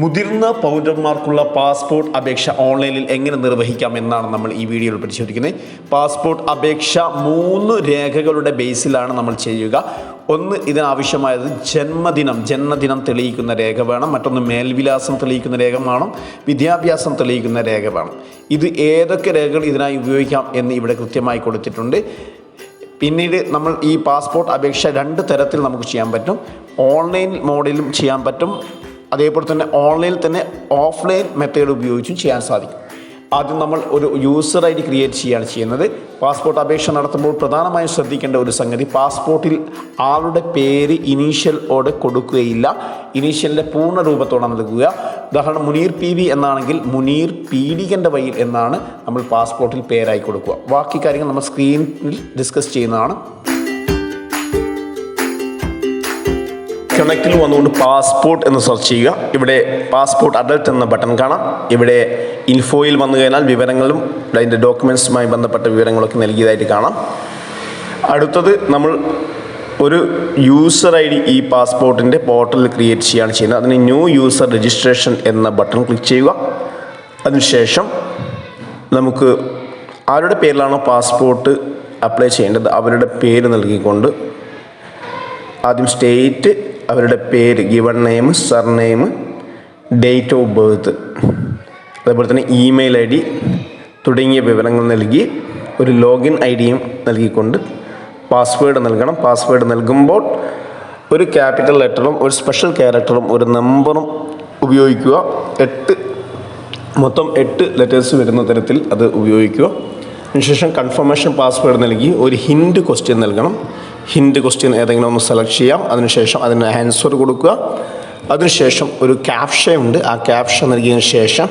മുതിർന്ന പൗരന്മാർക്കുള്ള പാസ്പോർട്ട് അപേക്ഷ ഓൺലൈനിൽ എങ്ങനെ നിർവഹിക്കാം എന്നാണ് നമ്മൾ ഈ വീഡിയോയിൽ പരിശോധിക്കുന്നത്. പാസ്പോർട്ട് അപേക്ഷ മൂന്ന് രേഖകളുടെ ബേസിലാണ് നമ്മൾ ചെയ്യുക. ഒന്ന് ഇതിനാവശ്യമായത് ജന്മദിനം ജന്മദിനം തെളിയിക്കുന്ന രേഖ വേണം. മറ്റൊന്ന് മേൽവിലാസം തെളിയിക്കുന്ന രേഖ വേണം. വിദ്യാഭ്യാസം തെളിയിക്കുന്ന രേഖ വേണം. ഇത് ഏതൊക്കെ രേഖകൾ ഇതിനായി ഉപയോഗിക്കാം എന്ന് ഇവിടെ കൃത്യമായി കൊടുത്തിട്ടുണ്ട്. പിന്നീട് നമ്മൾ ഈ പാസ്പോർട്ട് അപേക്ഷ രണ്ട് തരത്തിൽ നമുക്ക് ചെയ്യാൻ പറ്റും. ഓൺലൈൻ മോഡിലും ചെയ്യാൻ പറ്റും. അതേപോലെ തന്നെ ഓൺലൈനിൽ തന്നെ ഓഫ്ലൈൻ മെത്തേഡ് ഉപയോഗിച്ചും ചെയ്യാൻ സാധിക്കും. ആദ്യം നമ്മൾ ഒരു യൂസർ ഐ ഡി ക്രിയേറ്റ് ചെയ്യുകയാണ് ചെയ്യുന്നത്. പാസ്പോർട്ട് അപേക്ഷ നടത്തുമ്പോൾ പ്രധാനമായും ശ്രദ്ധിക്കേണ്ട ഒരു സംഗതി പാസ്പോർട്ടിൽ ആളുടെ പേര് ഇനീഷ്യലോടെ കൊടുക്കുകയില്ല. ഇനീഷ്യലിന്റെ പൂർണ രൂപത്തോടെ നൽകുക. ഉദാഹരണം മുനീർ പി വി എന്നാണെങ്കിൽ മുനീർ പീഡികന്റെ വയിൽ എന്നാണ് നമ്മൾ പാസ്പോർട്ടിൽ പേരായി കൊടുക്കുക. ബാക്കി കാര്യങ്ങൾ നമ്മൾ സ്ക്രീനിൽ ഡിസ്കസ് ചെയ്യുന്നതാണ്. കണക്റ്റിൽ വന്നുകൊണ്ട് പാസ്പോർട്ട് എന്ന് സെർച്ച് ചെയ്യുക. ഇവിടെ പാസ്പോർട്ട് അഡൽട്ട് എന്ന ബട്ടൺ കാണാം. ഇവിടെ ഇൻഫോയിൽ വന്നു കഴിഞ്ഞാൽ വിവരങ്ങളും അതിന്റെ ഡോക്യുമെന്റ്സുമായി ബന്ധപ്പെട്ട വിവരങ്ങളൊക്കെ നൽകിയതായിട്ട് കാണാം. അടുത്തത് നമ്മൾ ഒരു യൂസർ ഐ ഡി ഈ പാസ്പോർട്ടിന്റെ പോർട്ടലിൽ ക്രിയേറ്റ് ചെയ്യുകയാണ് ചെയ്യുന്നത്. അതിന് ന്യൂ യൂസർ രജിസ്ട്രേഷൻ എന്ന ബട്ടൺ ക്ലിക്ക് ചെയ്യുക. അതിനുശേഷം നമുക്ക് ആരുടെ പേരിലാണോ പാസ്പോർട്ട് അപ്ലൈ ചെയ്യേണ്ടത് അവരുടെ പേര് നൽകിക്കൊണ്ട് ആദ്യം സ്റ്റേറ്റ് അവരുടെ പേര് given name surname date of birth അതേപോലെ തന്നെ ഇമെയിൽ ഐ ഡി തുടങ്ങിയ വിവരങ്ങൾ നൽകി ഒരു ലോഗിൻ ഐ ഡിയും നൽകിക്കൊണ്ട് പാസ്വേഡ് നൽകണം. പാസ്വേഡ് നൽകുമ്പോൾ ഒരു ക്യാപിറ്റൽ ലെറ്ററും ഒരു സ്പെഷ്യൽ ക്യാരക്ടറും ഒരു നമ്പറും ഉപയോഗിക്കുക. എട്ട് മൊത്തം എട്ട് ലെറ്റേഴ്സ് വരുന്ന തരത്തിൽ അത് ഉപയോഗിക്കുക. അതിനുശേഷം കൺഫർമേഷൻ പാസ്വേഡ് നൽകി ഒരു ഹിൻഡ് ക്വസ്റ്റ്യൻ നൽകണം. ഹിൻഡ് ക്വസ്റ്റ്യൻ ഏതെങ്കിലും ഒന്ന് സെലക്ട് ചെയ്യാം. അതിനുശേഷം അതിന് ആൻസർ കൊടുക്കുക. അതിനുശേഷം ഒരു ക്യാപ്ഷ ഉണ്ട്. ആ ക്യാപ്ഷ നൽകിയതിന് ശേഷം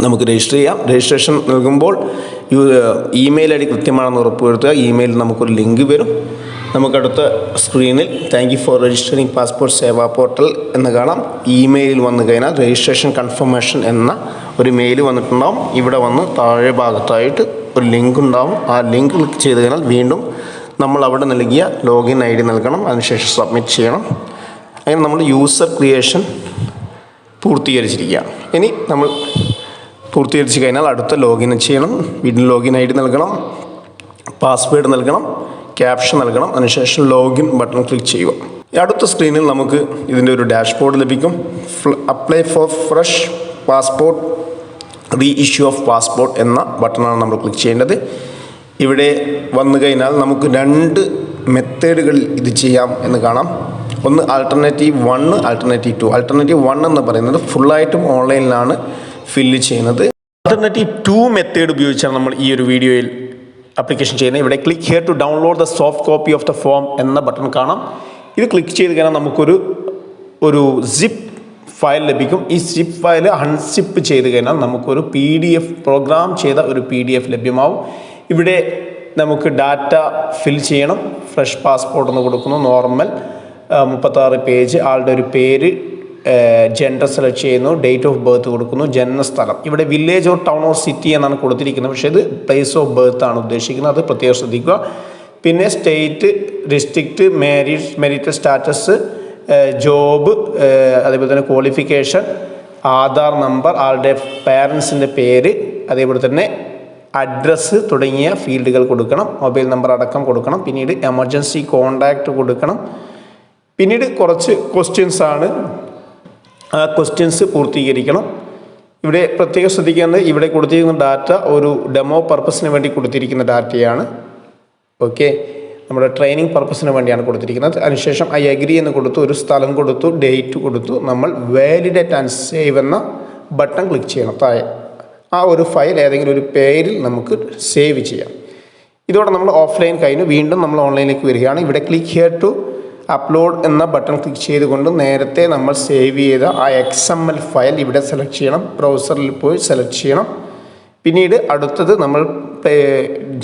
നമുക്ക് രജിസ്റ്റർ ചെയ്യാം. രജിസ്ട്രേഷൻ നൽകുമ്പോൾ ഇമെയിൽ ഐ ഡി കൃത്യമാണെന്ന് ഉറപ്പുവരുത്തുക. ഇമെയിൽ നമുക്കൊരു ലിങ്ക് വരും. നമുക്കടുത്ത സ്ക്രീനിൽ thank you for registering passport Seva portal എന്ന് കാണാം. ഇമെയിലിൽ വന്നു കഴിഞ്ഞാൽ രജിസ്ട്രേഷൻ കൺഫർമേഷൻ എന്ന ഒരു മെയിൽ വന്നിട്ടുണ്ടാവും. ഇവിടെ വന്ന് താഴെ ഭാഗത്തായിട്ട് ഒരു ലിങ്ക് ഉണ്ടാവും. ആ ലിങ്ക് ക്ലിക്ക് ചെയ്ത് കഴിഞ്ഞാൽ വീണ്ടും നമ്മൾ അവിടെ നൽകിയ ലോഗിൻ ഐ ഡി നൽകണം അതിനുശേഷം സബ്മിറ്റ് ചെയ്യണം. അങ്ങനെ നമ്മൾ യൂസർ ക്രിയേഷൻ പൂർത്തീകരിച്ചിരിക്കുകയാണ് ഇനി നമ്മൾ പൂർത്തീകരിച്ച് കഴിഞ്ഞാൽ അടുത്ത ലോഗിൻ ചെയ്യണം. വീണ്ടും ലോഗിൻ ഐ ഡി നൽകണം പാസ്വേഡ് നൽകണം ക്യാപ്ഷൻ നൽകണം അതിനുശേഷം ലോഗിൻ ബട്ടൺ ക്ലിക്ക് ചെയ്യുക. അടുത്ത സ്ക്രീനിൽ നമുക്ക് ഇതിന്റെ ഒരു ഡാഷ്ബോർഡ് ലഭിക്കും. Apply for fresh passport reissue of passport എന്ന ബട്ടണാണ് നമ്മൾ ക്ലിക്ക് ചെയ്യേണ്ടത്. ഇവിടെ വന്നു കഴിഞ്ഞാൽ നമുക്ക് രണ്ട് മെത്തേഡുകളിൽ ഇത് ചെയ്യാം എന്ന് കാണാം. ഒന്ന് alternative one alternative two alternative one എന്ന് പറയുന്നത് ഫുള്ളായിട്ടും ഓൺലൈനിലാണ് ഫില്ല് ചെയ്യുന്നത്. ആൾട്ടർനേറ്റീവ് ടു മെത്തേഡ് ഉപയോഗിച്ചാണ് നമ്മൾ ഈ ഒരു വീഡിയോയിൽ അപ്ലിക്കേഷൻ ചെയ്യുന്നത്. ഇവിടെ click here to download the soft copy of the form എന്ന ബട്ടൺ കാണാം. ഇത് ക്ലിക്ക് ചെയ്ത് കഴിഞ്ഞാൽ നമുക്കൊരു ഒരു സിപ്പ് ഫയൽ ലഭിക്കും. ഈ സിപ്പ് ഫയൽ അൺസിപ്പ് ചെയ്ത് കഴിഞ്ഞാൽ നമുക്കൊരു പി ഡി എഫ് പ്രോഗ്രാം ചെയ്ത ഒരു പി ഡി എഫ് ലഭ്യമാവും. ഇവിടെ നമുക്ക് ഡാറ്റ ഫിൽ ചെയ്യണം. ഫ്രഷ് പാസ്പോർട്ട് എന്ന് കൊടുക്കുന്നു. നോർമൽ മുപ്പത്താറ് പേജ് ആളുടെ ഒരു പേര് ജെൻഡർ സെലക്ട് ചെയ്യുന്നു. ഡേറ്റ് ഓഫ് ബർത്ത് കൊടുക്കുന്നു. ജന്മസ്ഥലം ഇവിടെ village or town or city എന്നാണ് കൊടുത്തിരിക്കുന്നത്. പക്ഷേ ഇത് പ്ലേസ് ഓഫ് ബർത്ത് ആണ് ഉദ്ദേശിക്കുന്നത്. അത് പ്രത്യേകം ശ്രദ്ധിക്കുക. പിന്നെ state district married marital status job അതേപോലെ തന്നെ ക്വാളിഫിക്കേഷൻ ആധാർ നമ്പർ ആളുടെ പാരൻസിന്റെ പേര് അതേപോലെ തന്നെ അഡ്രസ്സ് തുടങ്ങിയ ഫീൽഡുകൾ കൊടുക്കണം മൊബൈൽ നമ്പർ അടക്കം കൊടുക്കണം പിന്നീട് എമർജൻസി കോണ്ടാക്റ്റ് കൊടുക്കണം. പിന്നീട് കുറച്ച് ക്വസ്റ്റ്യൻസ് ആണ്. ആ ക്വസ്റ്റ്യൻസ് പൂർത്തീകരിക്കണം. ഇവിടെ പ്രത്യേകം ശ്രദ്ധിക്കേണ്ടത് ഇവിടെ കൊടുത്തിരിക്കുന്ന ഡാറ്റ ഒരു ഡെമോ പർപ്പസിന് വേണ്ടി കൊടുത്തിരിക്കുന്ന ഡാറ്റയാണ് ഓക്കെ നമ്മുടെ ട്രെയിനിങ് പർപ്പസിന് വേണ്ടിയാണ് കൊടുത്തിരിക്കുന്നത്. അതിനുശേഷം ഐ അഗ്രി എന്ന് കൊടുത്തു ഒരു സ്ഥലം കൊടുത്തു ഡേറ്റ് കൊടുത്തു നമ്മൾ വാലിഡേറ്റ് ആൻഡ് സേവ് എന്ന ബട്ടൺ ക്ലിക്ക് ചെയ്യണം താഴെ. ആ ഒരു ഫയൽ ഏതെങ്കിലും ഒരു പേരിൽ നമുക്ക് സേവ് ചെയ്യാം. ഇതോടെ നമ്മൾ ഓഫ്ലൈൻ കഴിഞ്ഞു. വീണ്ടും നമ്മൾ ഓൺലൈനിലേക്ക് വരികയാണ്. ഇവിടെ ക്ലിക്ക് ഹിയർ ടു അപ്ലോഡ് എന്ന ബട്ടൺ ക്ലിക്ക് ചെയ്തുകൊണ്ട് നേരത്തെ നമ്മൾ സേവ് ചെയ്ത ആ എക്സ് എം എൽ ഫയൽ ഇവിടെ സെലക്ട് ചെയ്യണം. ബ്രൗസറിൽ പോയി സെലക്ട് ചെയ്യണം. പിന്നീട് അടുത്തത് നമ്മൾ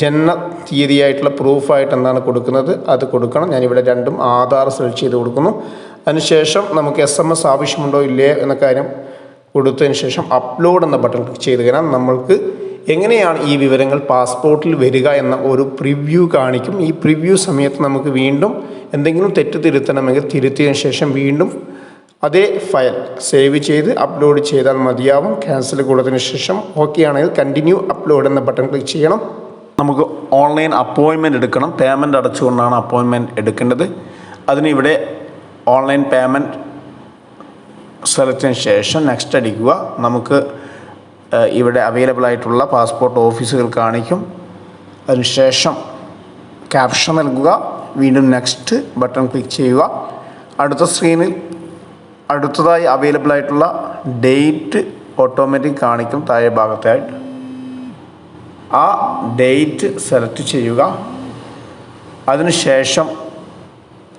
ജന്മ തീയതിയായിട്ടുള്ള പ്രൂഫായിട്ട് എന്താണ് കൊടുക്കുന്നത്? അത് കൊടുക്കണം. ഞാനിവിടെ രണ്ടും ആധാർ സെലക്ട് ചെയ്ത് കൊടുക്കുന്നു. അതിനുശേഷം നമുക്ക് എസ് എം എസ് ആവശ്യമുണ്ടോ ഇല്ലേ എന്ന കാര്യം കൊടുത്തതിന് ശേഷം അപ്ലോഡ് എന്ന ബട്ടൺ ക്ലിക്ക് ചെയ്ത് കഴിഞ്ഞാൽ നമ്മൾക്ക് എങ്ങനെയാണ് ഈ വിവരങ്ങൾ പാസ്പോർട്ടിൽ വരിക എന്ന ഒരു പ്രിവ്യൂ കാണിക്കും. ഈ പ്രിവ്യൂ സമയത്ത് നമുക്ക് വീണ്ടും എന്തെങ്കിലും തെറ്റ് തിരുത്തണമെങ്കിൽ തിരുത്തിയതിന് ശേഷം വീണ്ടും അതേ ഫയൽ സേവ് ചെയ്ത് അപ്ലോഡ് ചെയ്താൽ മതിയാവും. ക്യാൻസൽ കൊടുത്തതിന് ശേഷം ഓക്കെ ആണെങ്കിൽ കണ്ടിന്യൂ അപ്ലോഡ് എന്ന ബട്ടൺ ക്ലിക്ക് ചെയ്യണം. നമുക്ക് ഓൺലൈൻ അപ്പോയിൻമെന്റ് എടുക്കണം. പേയ്മെന്റ് അടച്ചുകൊണ്ടാണ് അപ്പോയിൻമെന്റ് എടുക്കേണ്ടത്. അതിന് ഇവിടെ ഓൺലൈൻ പേയ്മെന്റ് സെലക്റ്റിന് ശേഷം നെക്സ്റ്റ് അടിക്കുക. നമുക്ക് ഇവിടെ അവൈലബിൾ ആയിട്ടുള്ള പാസ്പോർട്ട് ഓഫീസുകൾ കാണിക്കും. അതിനുശേഷം ക്യാപ്ഷൻ നൽകുക. വീണ്ടും നെക്സ്റ്റ് ബട്ടൺ ക്ലിക്ക് ചെയ്യുക. അടുത്ത സ്ക്രീനിൽ അടുത്തതായി അവൈലബിൾ ആയിട്ടുള്ള ഡേറ്റ് ഓട്ടോമാറ്റിക് കാണിക്കും. താഴെ ഭാഗത്തായിട്ട്. ആ ഡേറ്റ് സെലക്ട് ചെയ്യുക. അതിനുശേഷം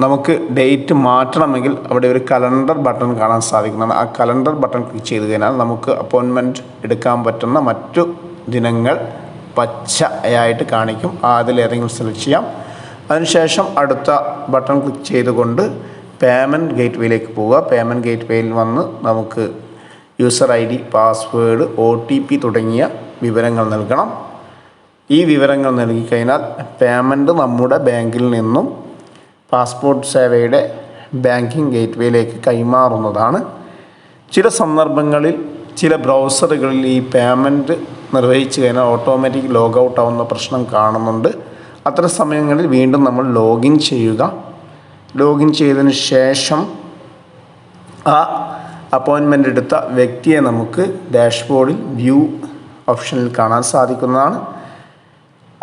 നമുക്ക് ഡേറ്റ് മാറ്റണമെങ്കിൽ അവിടെ ഒരു കലണ്ടർ ബട്ടൺ കാണാൻ സാധിക്കുന്നതാണ്. ആ കലണ്ടർ ബട്ടൺ ക്ലിക്ക് ചെയ്ത് കഴിഞ്ഞാൽ നമുക്ക് അപ്പോയിൻമെന്റ് എടുക്കാൻ പറ്റുന്ന മറ്റു ദിനങ്ങൾ പച്ചയായിട്ട് കാണിക്കും. അതിലേതെങ്കിലും സെലക്ട് ചെയ്യാം. അതിനുശേഷം അടുത്ത ബട്ടൺ ക്ലിക്ക് ചെയ്തുകൊണ്ട് പേയ്മെന്റ് ഗേറ്റ് വേയിലേക്ക് പോവുക. പേയ്മെന്റ് ഗേറ്റ് വേയിൽ വന്ന് നമുക്ക് user I D password O T P തുടങ്ങിയ വിവരങ്ങൾ നൽകണം. ഈ വിവരങ്ങൾ നൽകിക്കഴിഞ്ഞാൽ പേയ്മെന്റ് നമ്മുടെ ബാങ്കിൽ നിന്നും പാസ്പോർട്ട് സേവയുടെ ബാങ്കിങ് ഗേറ്റ്വേയിലേക്ക് കൈമാറുന്നതാണ്. ചില സന്ദർഭങ്ങളിൽ ചില ബ്രൗസറുകളിൽ ഈ പേയ്മെന്റ് നിർവഹിച്ചു കഴിഞ്ഞാൽ ഓട്ടോമാറ്റിക് ലോഗ് ഔട്ട് ആവുന്ന പ്രശ്നം കാണുന്നുണ്ട്. അത്തരം സമയങ്ങളിൽ വീണ്ടും നമ്മൾ ലോഗിൻ ചെയ്യുക. ലോഗിൻ ചെയ്തതിന് ശേഷം ആ അപ്പോയിൻമെന്റ് എടുത്ത വ്യക്തിയെ നമുക്ക് ഡാഷ്ബോർഡിൽ വ്യൂ ഓപ്ഷനിൽ കാണാൻ സാധിക്കുന്നതാണ്.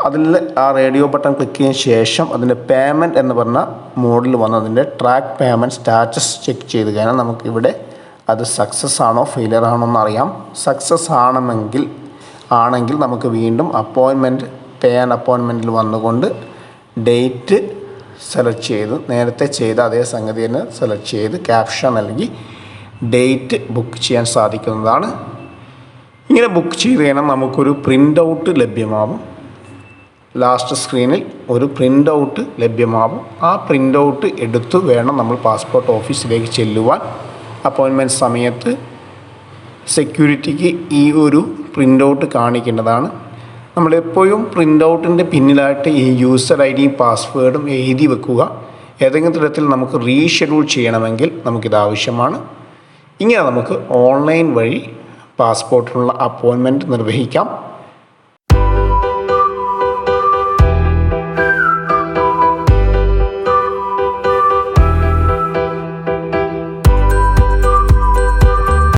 അതിൽ ആ റേഡിയോ ബട്ടൺ ക്ലിക്ക് ചെയ്യുന്ന ശേഷം അതിന്റെ പേയ്മെന്റ് എന്ന് പറഞ്ഞ മോഡിൽ വന്ന് അതിന്റെ ട്രാക്ക് പേയ്മെന്റ് സ്റ്റാറ്റസ് ചെക്ക് ചെയ്ത് കഴിഞ്ഞാൽ നമുക്കിവിടെ അത് സക്സസ് ആണോ ഫെയിലിയർ ആണോ എന്നറിയാം. സക്സസ് ആണെന്നെങ്കിൽ ആണെങ്കിൽ നമുക്ക് വീണ്ടും അപ്പോയിൻമെന്റ് പേ ആൻഡ് അപ്പോയിൻമെന്റിൽ വന്നുകൊണ്ട് ഡേറ്റ് സെലക്ട് ചെയ്ത് നേരത്തെ ചെയ്ത അതേ സംഗതി തന്നെ സെലക്ട് ചെയ്ത് ക്യാപ്ഷൻ നൽകി ഡേറ്റ് ബുക്ക് ചെയ്യാൻ സാധിക്കുന്നതാണ്. ഇങ്ങനെ ബുക്ക് ചെയ്ത് കഴിഞ്ഞാൽ നമുക്കൊരു പ്രിന്റ് ഔട്ട് ലഭ്യമാവും. ലാസ്റ്റ് സ്ക്രീനിൽ ഒരു പ്രിന്റ് ഔട്ട് ലഭ്യമാവും. ആ പ്രിന്റ് ഔട്ട് എടുത്ത് വേണം നമ്മൾ പാസ്പോർട്ട് ഓഫീസിലേക്ക് ചെല്ലുവാൻ. അപ്പോയിൻമെന്റ് സമയത്ത് സെക്യൂരിറ്റിക്ക് ഈ ഒരു പ്രിന്റ് ഔട്ട് കാണിക്കേണ്ടതാണ്. നമ്മളെപ്പോഴും പ്രിന്റ് ഔട്ടിന്റെ പിന്നിലായിട്ട് ഈ യൂസർ ഐ ഡിയും പാസ്വേഡും എഴുതി വെക്കുക. ഏതെങ്കിലും തരത്തിൽ നമുക്ക് റീഷെഡ്യൂൾ ചെയ്യണമെങ്കിൽ നമുക്കിത് ആവശ്യമാണ്. ഇങ്ങനെ നമുക്ക് ഓൺലൈൻ വഴി പാസ്പോർട്ടിനുള്ള അപ്പോയിൻമെന്റ് നിർവഹിക്കാം.